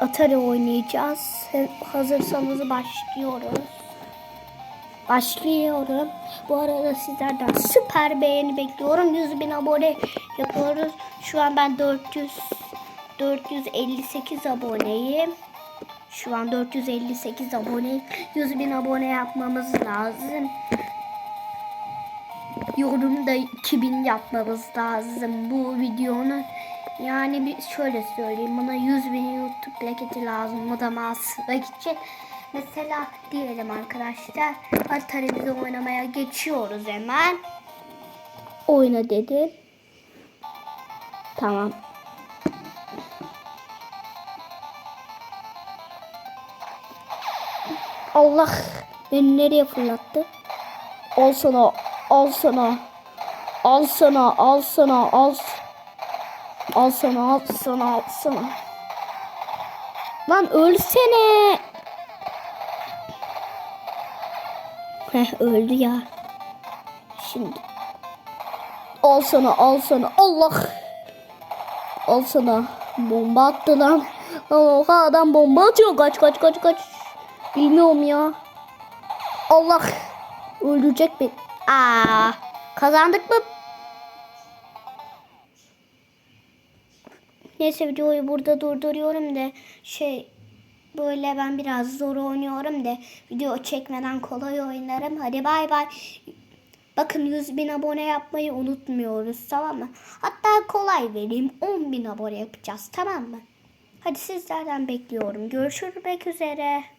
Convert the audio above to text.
Atari oynayacağız. Hazırsanız başlıyoruz. Başlıyorum. Bu arada sizlerden süper beğeni bekliyorum. 100 bin abone yapıyoruz. Şu an ben 400 458 aboneyim. Şu an 458 aboneyim. 100 bin abone yapmamız lazım. Yorumda 2000 yapmamız lazım bu videonun. Yani bir şöyle söyleyeyim bana 100 bin YouTube plaketi lazım. O da mağazasına gidecek. Mesela diyelim arkadaşlar Atari'de oynamaya geçiyoruz hemen. Oyna dedi. Tamam. Allah beni nereye fırlattı? Al sana, al sana. Al sana, al sana, al. Al sana, al sana, al sana. Lan ölsene. Heh öldü ya. Şimdi. Al sana, al sana. Allah. Al sana. Bomba attı lan. Lan oha adam bomba atıyor. Kaç kaç kaç kaç. Bilmiyorum ya. Allah. Öldürecek beni. Aa, kazandık mı? Neyse videoyu burada durduruyorum da şey böyle ben biraz zor oynuyorum da video çekmeden kolay oynarım. Hadi bay bay. Bakın 100 bin abone yapmayı unutmuyoruz tamam mı? Hatta kolay vereyim 10 bin abone yapacağız tamam mı? Hadi sizlerden bekliyorum. Görüşmek üzere.